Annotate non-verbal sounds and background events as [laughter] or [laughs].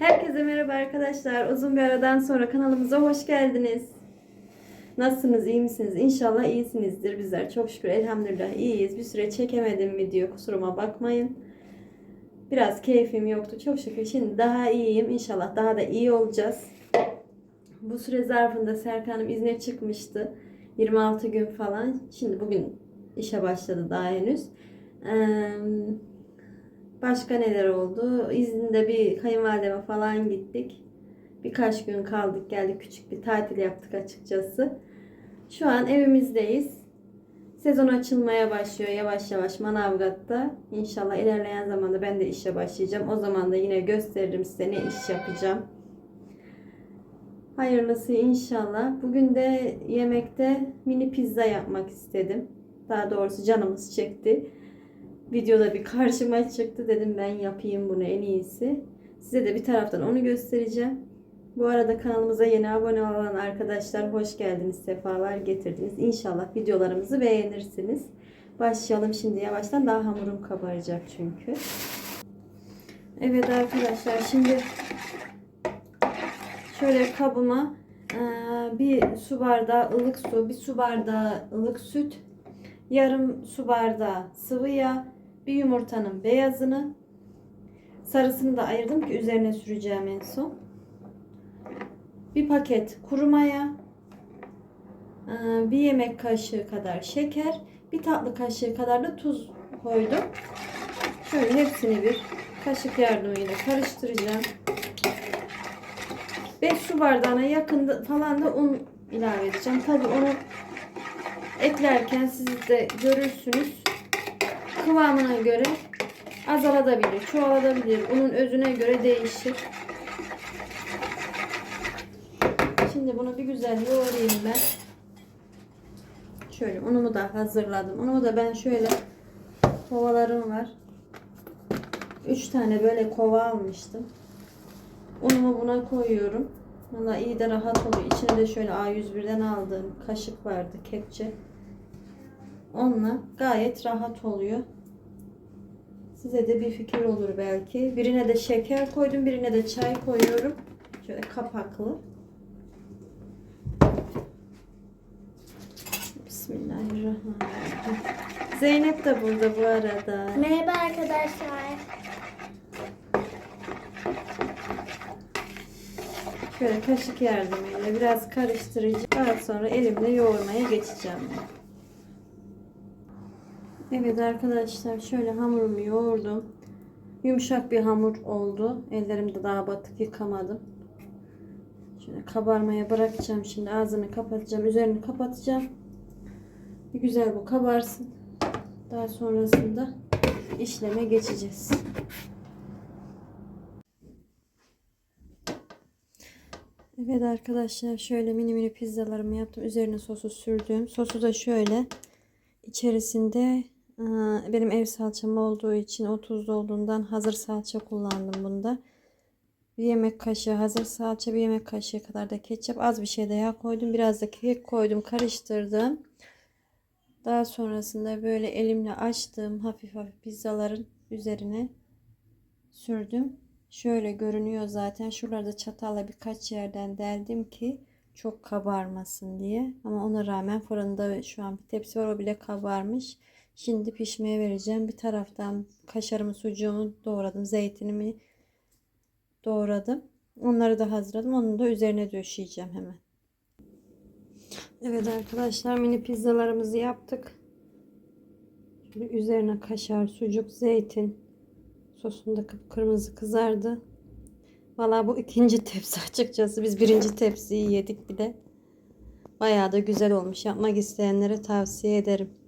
Herkese merhaba arkadaşlar. Uzun bir aradan sonra kanalımıza hoş geldiniz. Nasılsınız? iyi misiniz? İnşallah iyisinizdir. Bizler çok şükür elhamdülillah iyiyiz. Bir süre çekemedim video. Kusuruma bakmayın. Biraz keyfim yoktu. Çok şükür şimdi daha iyiyim. İnşallah daha da iyi olacağız. Bu süre zarfında Serkan'ım izne çıkmıştı. 26 gün falan. Şimdi bugün işe başladı daha henüz. Eee Başka neler oldu? İzinde bir kayınvalideme falan gittik. Birkaç gün kaldık geldik. Küçük bir tatil yaptık açıkçası. Şu an evimizdeyiz. Sezon açılmaya başlıyor yavaş yavaş Manavgat'ta. İnşallah ilerleyen zamanda ben de işe başlayacağım. O zaman da yine gösteririm size ne iş yapacağım. Hayırlısı inşallah. Bugün de yemekte mini pizza yapmak istedim. Daha doğrusu canımız çekti videoda bir karşıma çıktı. Dedim ben yapayım bunu en iyisi. Size de bir taraftan onu göstereceğim. Bu arada kanalımıza yeni abone olan arkadaşlar hoş geldiniz, sefalar getirdiniz. İnşallah videolarımızı beğenirsiniz. Başlayalım şimdi yavaştan. Daha hamurum kabaracak çünkü. Evet arkadaşlar şimdi şöyle kabıma eee, bir su bardağı ılık su, bir su bardağı ılık süt, yarım su bardağı sıvı yağ, bir yumurtanın beyazını, sarısını da ayırdım ki üzerine süreceğim en son. Bir paket kuru maya, eee, bir yemek kaşığı kadar şeker, bir tatlı kaşığı kadar da tuz koydum. Şöyle hepsini bir kaşık yardımıyla karıştıracağım. 5 su bardağına yakın falan da un ilave edeceğim. Tabi onu eklerken siz de görürsünüz. Kıvamına göre azalabilir, çoğalabilir. Unun özüne göre değişir. Şimdi bunu bir güzel yoğurayım ben. Şöyle unumu da hazırladım. Unumu da ben şöyle kovalarım var. 3 tane böyle kova almıştım. Unumu buna koyuyorum. Valla iyi de rahat oluyor. İçine de şöyle A101'den aldığım kaşık vardı, kepçe. Onunla gayet rahat oluyor. Size de bir fikir olur belki. Birine de şeker koydum, birine de çay koyuyorum. Şöyle kapaklı. Bismillahirrahmanirrahim. Zeynep de burada bu arada. Merhaba arkadaşlar. Şöyle kaşık yardımıyla biraz karıştırıcı. Daha sonra elimle yoğurmaya geçeceğim. Evet arkadaşlar şöyle hamurumu yoğurdum. Yumuşak bir hamur oldu. Ellerimde daha batık yıkamadım. Şöyle kabarmaya bırakacağım şimdi. Ağzını kapatacağım. Üzerini kapatacağım. Bir güzel bu kabarsın. Daha sonrasında işleme geçeceğiz. Evet arkadaşlar şöyle mini mini pizzalarımı yaptım. Üzerine sosu sürdüm. Sosu da şöyle içerisinde benim ev salçam olduğu için o tuzlu olduğundan hazır salça kullandım bunda. Bir yemek kaşığı hazır salça, bir yemek kaşığı kadar da ketçap, az bir şey de yağ koydum. Biraz da kek koydum, karıştırdım. Daha sonrasında böyle elimle açtığım hafif hafif pizzaların üzerine sürdüm. Şöyle görünüyor zaten. Şuralarda çatalla birkaç yerden deldim ki çok kabarmasın diye. Ama ona rağmen fırında şu an bir tepsi var o bile kabarmış. Şimdi pişmeye vereceğim. Bir taraftan kaşarımı, sucuğumu doğradım. Zeytinimi doğradım. Onları da hazırladım. Onu da üzerine döşeyeceğim hemen. Evet arkadaşlar mini pizzalarımızı yaptık. Şöyle üzerine kaşar, sucuk, zeytin, Sosunda kıpkırmızı kızardı. Valla bu ikinci [laughs] tepsi açıkçası. Biz birinci tepsiyi yedik bir de. Bayağı da güzel olmuş. Yapmak isteyenlere tavsiye ederim.